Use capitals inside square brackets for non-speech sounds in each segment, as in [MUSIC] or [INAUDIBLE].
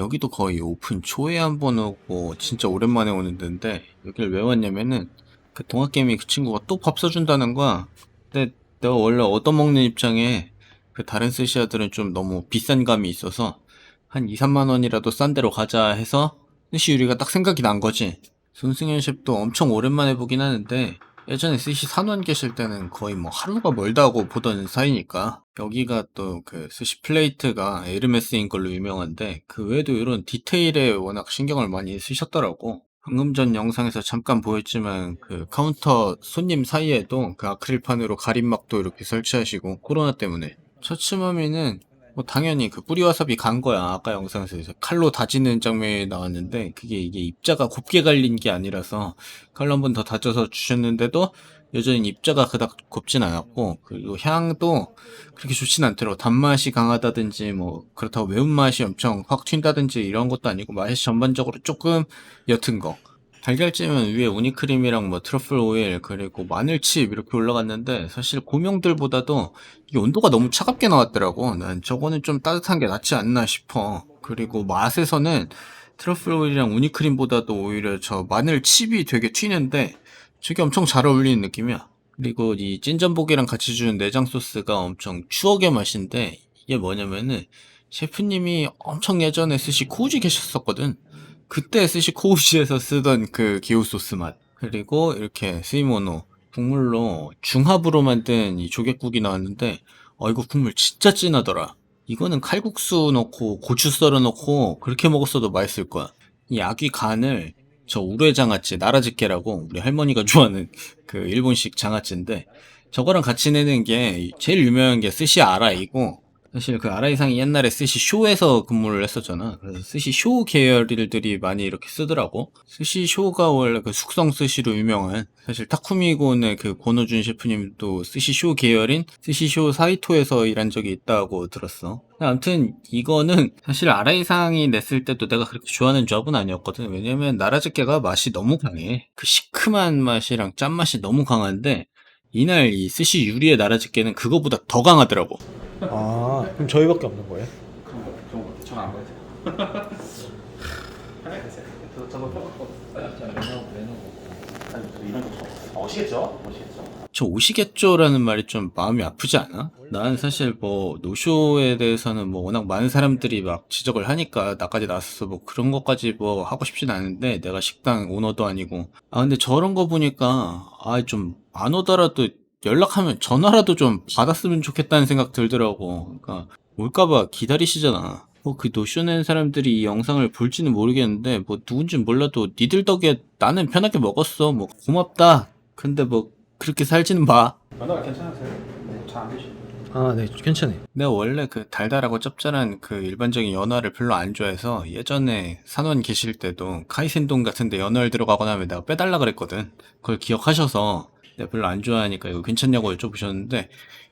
여기도 거의 오픈 초에 한 번 오고 진짜 오랜만에 오는 데인데 여길 왜 왔냐면은 그 동학개미 그 친구가 또 밥 사준다는 거야. 근데 내가 원래 얻어먹는 입장에 그 다른 스시야들은 좀 너무 비싼 감이 있어서 한 2, 3만 원이라도 싼 데로 가자 해서 스시 유리가 딱 생각이 난 거지. 손승현 셰프도 엄청 오랜만에 보긴 하는데 예전에 스시 산원 계실 때는 거의 뭐 하루가 멀다 하고 보던 사이니까 여기가 또 그 스시 플레이트가 에르메스인 걸로 유명한데 그 외에도 이런 디테일에 워낙 신경을 많이 쓰셨더라고. 방금 전 영상에서 잠깐 보였지만 그 카운터 손님 사이에도 그 아크릴판으로 가림막도 이렇게 설치하시고 코로나 때문에 처츠마미는 뭐 당연히 그 뿌리와사비 간 거야 아까 영상에서 칼로 다지는 장면이 나왔는데 그게 이게 입자가 곱게 갈린 게 아니라서 칼로 한 번 더 다져서 주셨는데도 여전히 입자가 그닥 곱진 않았고 그리고 향도 그렇게 좋진 않더라고. 단맛이 강하다든지 뭐 그렇다고 매운맛이 엄청 확 튄다든지 이런 것도 아니고 맛이 전반적으로 조금 옅은 거. 달걀찜은 위에 우니크림이랑 뭐 트러플 오일 그리고 마늘칩 이렇게 올라갔는데 사실 고명들보다도 이 온도가 너무 차갑게 나왔더라고. 난 저거는 좀 따뜻한 게 낫지 않나 싶어. 그리고 맛에서는 트러플 오일이랑 우니크림보다도 오히려 저 마늘칩이 되게 튀는데 저게 엄청 잘 어울리는 느낌이야. 그리고 이 찐전복이랑 같이 주는 내장 소스가 엄청 추억의 맛인데 이게 뭐냐면은 셰프님이 엄청 예전에 스시 코우지 계셨었거든. 그때 스시 코우시에서 쓰던 그 기호 소스 맛. 그리고 이렇게 스이모노 국물로 중합으로 만든 이 조개국이 나왔는데 어 이거 국물 진짜 진하더라. 이거는 칼국수 넣고 고추 썰어 넣고 그렇게 먹었어도 맛있을 거야. 이 아귀 간을 저 우레 장아찌 나라지케라고 우리 할머니가 [LAUGHS] 좋아하는 그 일본식 장아찌인데 저거랑 같이 내는 게 제일 유명한 게 스시 아라이고 사실 그 아라이상이 옛날에 스시 쇼에서 근무를 했었잖아. 그래서 스시 쇼 계열들이 많이 이렇게 쓰더라고. 스시 쇼가 원래 그 숙성 스시로 유명한 사실 타쿠미곤의 그 고노준 셰프님도 스시 쇼 계열인 스시 쇼 사이토에서 일한 적이 있다고 들었어. 아무튼 이거는 사실 아라이상이 냈을 때도 내가 그렇게 좋아하는 조합은 아니었거든. 왜냐면 나라즈케가 맛이 너무 강해. 그 시큼한 맛이랑 짠맛이 너무 강한데 이날 이 스시 유리의 나라즈케는 그거보다 더 강하더라고. 아 그럼 저희밖에 없는 거예요? 저안 보세요. 편하게 드세요. 저 저거 펴갖고. 이런 거 오시겠죠? 오시겠죠? 저 오시겠죠라는 말이 좀 마음이 아프지 않아? 난 사실 뭐 노쇼에 대해서는 뭐 워낙 많은 사람들이 막 지적을 하니까 나까지 나서서 뭐 그런 것까지 뭐 하고 싶진 않은데 내가 식당 오너도 아니고 아 근데 저런 거 보니까 아 좀 안 오더라도 연락하면 전화라도 좀 받았으면 좋겠다는 생각 들더라고. 그러니까 올까봐 기다리시잖아. 뭐 그 노쇼 낸 사람들이 이 영상을 볼지는 모르겠는데 뭐 누군지 몰라도 니들 덕에 나는 편하게 먹었어. 뭐 고맙다. 근데 뭐 그렇게 살지는 마. 연어가 괜찮으세요? 네, 잘안 드시고. 아네 괜찮아요. 내가 원래 그 달달하고 짭짤한 그 일반적인 연어를 별로 안 좋아해서 예전에 산원 계실 때도 카이센동 같은데 연어를 들어가거나 하면 내가 빼달라 그랬거든. 그걸 기억하셔서 내가 별로 안 좋아하니까 이거 괜찮냐고 여쭤보셨는데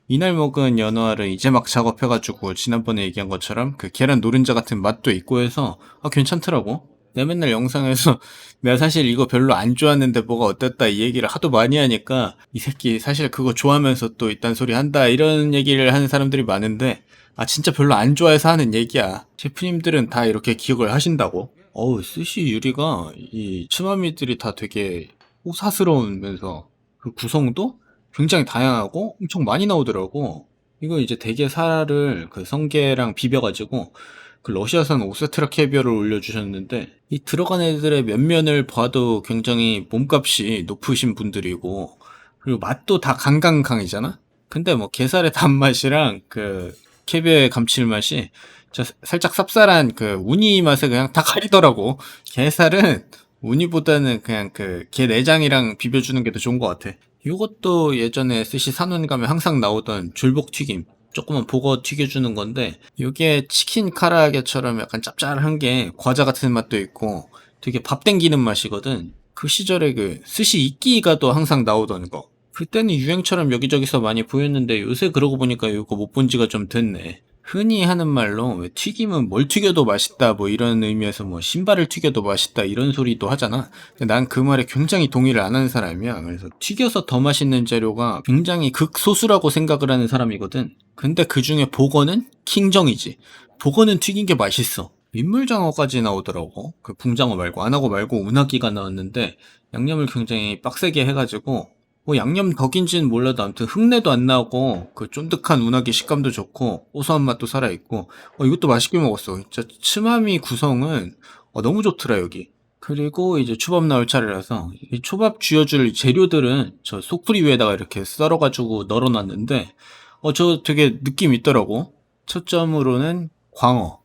이날 먹은 연어를 이제 막 작업해가지고 지난번에 얘기한 것처럼 그 계란 노른자 같은 맛도 있고 해서 아 괜찮더라고. 내가 맨날 영상에서 [LAUGHS] 내가 사실 이거 별로 안 좋아하는데 뭐가 어땠다 이 얘기를 하도 많이 하니까 이 새끼 사실 그거 좋아하면서 또 이딴 소리 한다 이런 얘기를 하는 사람들이 많은데 아 진짜 별로 안 좋아해서 하는 얘기야. 셰프님들은 다 이렇게 기억을 하신다고? 어우 스시 유리가 이 츠마미들이 다 되게 호사스러우면서 그 구성도 굉장히 다양하고 엄청 많이 나오더라고 이거 이제 대게 살을 그 성게랑 비벼가지고 그 러시아산 오세트라 캐비어를 올려주셨는데 이 들어간 애들의 면면을 봐도 굉장히 몸값이 높으신 분들이고 그리고 맛도 다 강강강이잖아. 근데 뭐 게살의 단맛이랑 그 캐비어의 감칠맛이 저 살짝 쌉쌀한 그 우니 맛에 그냥 다 가리더라고. 게살은 우니보다는 그냥 그 게 내장이랑 비벼주는 게 더 좋은 것 같아. 이것도 예전에 스시 산원 가면 항상 나오던 줄복 튀김. 조그만 보거 튀겨주는 건데 이게 치킨 카라게처럼 약간 짭짤한 게 과자 같은 맛도 있고 되게 밥 땡기는 맛이거든 그 시절에 그 스시 이끼가도 항상 나오던 거 그때는 유행처럼 여기저기서 많이 보였는데 요새 그러고 보니까 이거 못 본 지가 좀 됐네 흔히 하는 말로 왜 튀김은 뭘 튀겨도 맛있다 뭐 이런 의미에서 뭐 신발을 튀겨도 맛있다 이런 소리도 하잖아. 난 그 말에 굉장히 동의를 안 하는 사람이야. 그래서 튀겨서 더 맛있는 재료가 굉장히 극소수라고 생각을 하는 사람이거든. 근데 그 중에 보거는 킹정이지. 보거는 튀긴 게 맛있어. 민물장어까지 나오더라고. 그 붕장어 말고 안 하고 말고 운하기가 나왔는데 양념을 굉장히 빡세게 해가지고 뭐 양념 덕인지는 몰라도 아무튼 흙내도 안 나고 그 쫀득한 운하기 식감도 좋고 고소한 맛도 살아있고 어, 이것도 맛있게 먹었어. 진짜 츠마미 구성은 어, 너무 좋더라 여기. 그리고 이제 초밥 나올 차례라서 이 초밥 쥐어줄 재료들은 저 속풀이 위에다가 이렇게 썰어가지고 널어놨는데 어 저 되게 느낌 있더라고. 첫 점으로는 광어.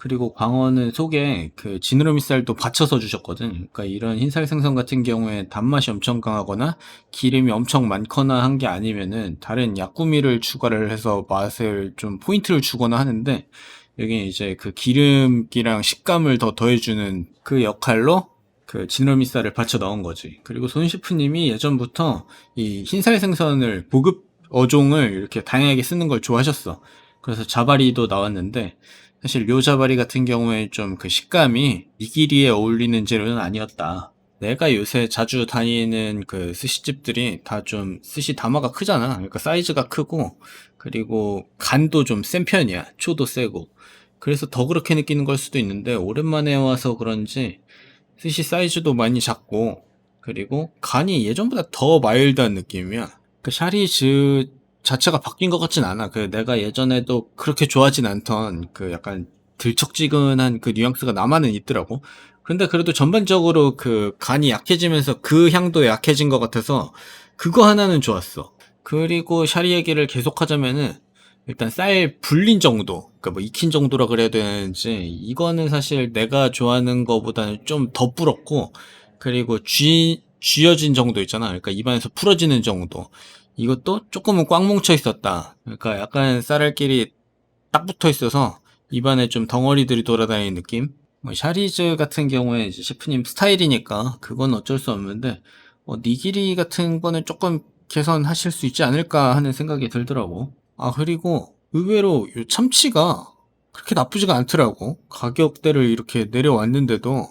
그리고 광어는 속에 그 지느러미 쌀도 받쳐서 주셨거든. 그러니까 이런 흰살 생선 같은 경우에 단맛이 엄청 강하거나 기름이 엄청 많거나 한 게 아니면은 다른 약구미를 추가를 해서 맛을 좀 포인트를 주거나 하는데 여기 이제 그 기름기랑 식감을 더 더해주는 그 역할로 그 지느러미 쌀을 받쳐 넣은 거지. 그리고 손 셰프님이 예전부터 이 흰살 생선을 고급 어종을 이렇게 다양하게 쓰는 걸 좋아하셨어. 그래서 자바리도 나왔는데 사실 묘자바리 같은 경우에 좀 그 식감이 니기리에 어울리는 재료는 아니었다. 내가 요새 자주 다니는 그 스시집들이 다 좀 스시 담화가 크잖아. 그러니까 사이즈가 크고 그리고 간도 좀 센 편이야. 초도 세고. 그래서 더 그렇게 느끼는 걸 수도 있는데 오랜만에 와서 그런지 스시 사이즈도 많이 작고 그리고 간이 예전보다 더 마일드한 느낌이야. 그 샤리즈 자체가 바뀐 것 같진 않아. 그 내가 예전에도 그렇게 좋아하진 않던 그 약간 들쩍지근한 그 뉘앙스가 나만은 있더라고. 근데 그래도 전반적으로 그 간이 약해지면서 그 향도 약해진 것 같아서 그거 하나는 좋았어. 그리고 샤리 얘기를 계속하자면은 일단 쌀 불린 정도, 그러니까 뭐 익힌 정도라 그래야 되는지 이거는 사실 내가 좋아하는 거보다는 좀 더 불었고 그리고 쥐 쥐어진 정도 있잖아. 그러니까 입안에서 풀어지는 정도. 이것도 조금은 꽉 뭉쳐 있었다. 그러니까 약간 쌀알끼리 딱 붙어 있어서 입안에 좀 덩어리들이 돌아다니는 느낌. 뭐 샤리즈 같은 경우에 이제 셰프님 스타일이니까 그건 어쩔 수 없는데 어, 니기리 같은 거는 조금 개선하실 수 있지 않을까 하는 생각이 들더라고. 아 그리고 의외로 요 참치가 그렇게 나쁘지가 않더라고. 가격대를 이렇게 내려왔는데도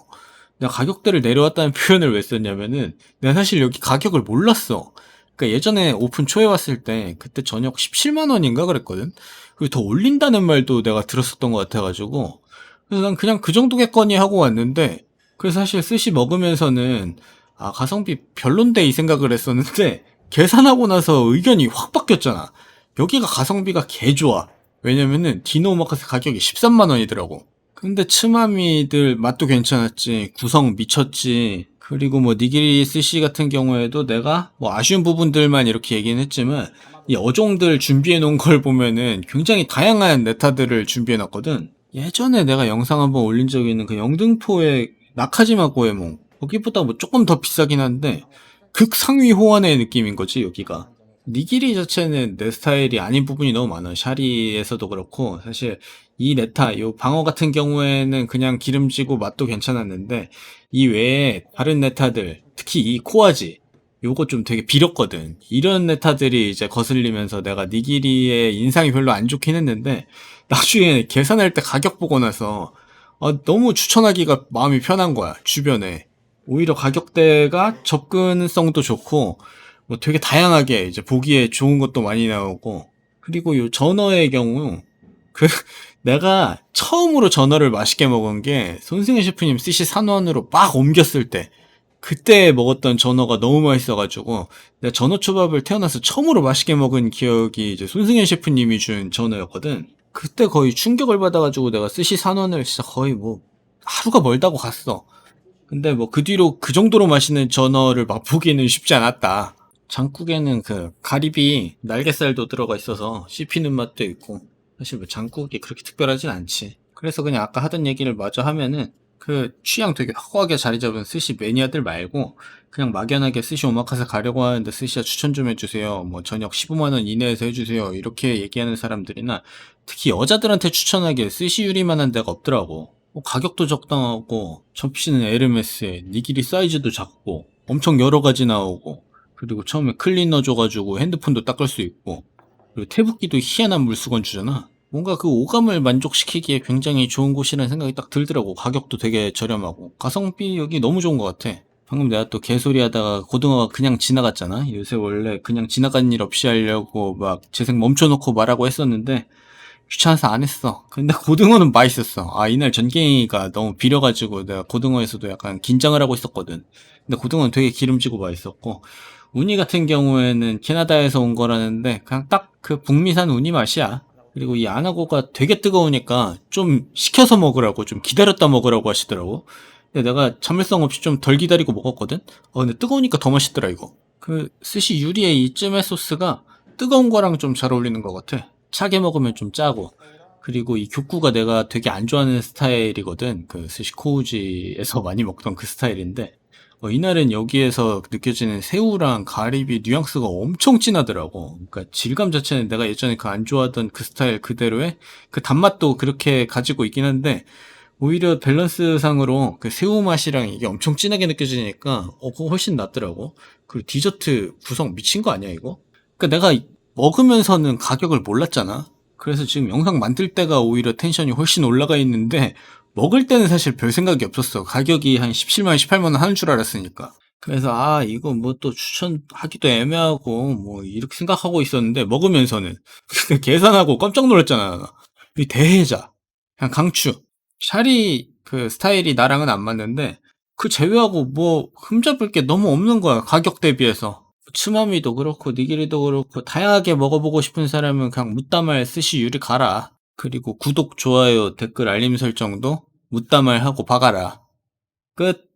내가 가격대를 내려왔다는 [LAUGHS] 표현을 왜 썼냐면은 내가 사실 여기 가격을 몰랐어. 그러니까 예전에 오픈 초에 왔을 때 그때 저녁 17만 원인가 그랬거든. 그리고 더 올린다는 말도 내가 들었었던 것 같아가지고 그래서 난 그냥 그 정도겠거니 하고 왔는데 그래서 사실 스시 먹으면서는 아 가성비 별론데 이 생각을 했었는데 [LAUGHS] 계산하고 나서 의견이 확 바뀌었잖아. 여기가 가성비가 개 좋아. 왜냐면은 디노 오마카세 가격이 13만 원이더라고. 근데 츠마미들 맛도 괜찮았지. 구성 미쳤지. 그리고 뭐 니기리 스시 같은 경우에도 내가 뭐 아쉬운 부분들만 이렇게 얘기는 했지만 이 어종들 준비해 놓은 걸 보면은 굉장히 다양한 네타들을 준비해 놨거든. 예전에 내가 영상 한번 올린 적이 있는 그 영등포의 나카지마 고에몽 거기보다 뭐 조금 더 비싸긴 한데 극상위 호환의 느낌인 거지 여기가. 니기리 자체는 내 스타일이 아닌 부분이 너무 많아. 샤리에서도 그렇고 사실 이 네타, 요 방어 같은 경우에는 그냥 기름지고 맛도 괜찮았는데 이 외에 다른 네타들, 특히 이 코아지 요거 좀 되게 비렸거든. 이런 네타들이 이제 거슬리면서 내가 니기리의 인상이 별로 안 좋긴 했는데 나중에 계산할 때 가격 보고 나서 아, 너무 추천하기가 마음이 편한 거야. 주변에. 오히려 가격대가 접근성도 좋고 뭐 되게 다양하게 이제 보기에 좋은 것도 많이 나오고 그리고 요 전어의 경우 그 [LAUGHS] 내가 처음으로 전어를 맛있게 먹은 게 손승현 셰프님 스시 산원으로 막 옮겼을 때 그때 먹었던 전어가 너무 맛있어가지고 내가 전어 초밥을 태어나서 처음으로 맛있게 먹은 기억이 이제 손승현 셰프님이 준 전어였거든. 그때 거의 충격을 받아가지고 내가 스시 산원을 진짜 거의 뭐 하루가 멀다고 갔어. 근데 뭐 그 뒤로 그 정도로 맛있는 전어를 맛보기는 쉽지 않았다. 장국에는 그 가리비 날개살도 들어가 있어서 씹히는 맛도 있고 사실 뭐 장국이 그렇게 특별하진 않지. 그래서 그냥 아까 하던 얘기를 마저 하면은 그 취향 되게 확고하게 자리 잡은 스시 매니아들 말고 그냥 막연하게 스시 오마카세 가려고 하는데 스시야 추천 좀 해주세요. 뭐 저녁 15만 원 이내에서 해주세요. 이렇게 얘기하는 사람들이나 특히 여자들한테 추천하기에 스시 유리만한 데가 없더라고. 뭐 가격도 적당하고 접시는 에르메스에 니기리 사이즈도 작고 엄청 여러 가지 나오고 그리고 처음에 클리너 줘가지고 핸드폰도 닦을 수 있고 그리고 태붓기도 희한한 물수건 주잖아. 뭔가 그 오감을 만족시키기에 굉장히 좋은 곳이라는 생각이 딱 들더라고. 가격도 되게 저렴하고. 가성비 여기 너무 좋은 것 같아. 방금 내가 또 개소리 하다가 고등어가 그냥 지나갔잖아. 요새 원래 그냥 지나간 일 없이 하려고 막 재생 멈춰놓고 말하고 했었는데 귀찮아서 안 했어. 근데 고등어는 맛있었어. 아, 이날 전갱이가 너무 비려가지고 내가 고등어에서도 약간 긴장을 하고 있었거든. 근데 고등어는 되게 기름지고 맛있었고, 우니 같은 경우에는 캐나다에서 온 거라는데, 그냥 딱 그 북미산 우니 맛이야. 그리고 이 아나고가 되게 뜨거우니까 좀 식혀서 먹으라고, 좀 기다렸다 먹으라고 하시더라고. 근데 내가 참을성 없이 좀 덜 기다리고 먹었거든? 어, 근데 뜨거우니까 더 맛있더라, 이거. 그, 스시 유리의 이 쯔메 소스가 뜨거운 거랑 좀 잘 어울리는 것 같아. 차게 먹으면 좀 짜고. 그리고 이 교쿠가 내가 되게 안 좋아하는 스타일이거든. 그 스시 코우지에서 [LAUGHS] 많이 먹던 그 스타일인데. 어, 이날은 여기에서 느껴지는 새우랑 가리비 뉘앙스가 엄청 진하더라고. 그러니까 질감 자체는 내가 예전에 그 안 좋아하던 그 스타일 그대로의 그 단맛도 그렇게 가지고 있긴 한데, 오히려 밸런스상으로 그 새우 맛이랑 이게 엄청 진하게 느껴지니까, 어, 그거 훨씬 낫더라고. 그리고 디저트 구성 미친 거 아니야, 이거? 그러니까 내가 먹으면서는 가격을 몰랐잖아. 그래서 지금 영상 만들 때가 오히려 텐션이 훨씬 올라가 있는데 먹을 때는 사실 별 생각이 없었어. 가격이 한 17만, 18만 원 하는 줄 알았으니까. 그래서 아 이거 뭐 또 추천하기도 애매하고 뭐 이렇게 생각하고 있었는데 먹으면서는 [LAUGHS] 계산하고 깜짝 놀랐잖아. 이 대해자, 그냥 강추. 샤리 그 스타일이 나랑은 안 맞는데 그 제외하고 뭐 흠잡을 게 너무 없는 거야 가격 대비해서. 츠마미도 그렇고 니기리도 그렇고 다양하게 먹어보고 싶은 사람은 그냥 무따말 스시 유리 가라. 그리고 구독, 좋아요, 댓글, 알림 설정도 무따말 하고 박아라. 끝.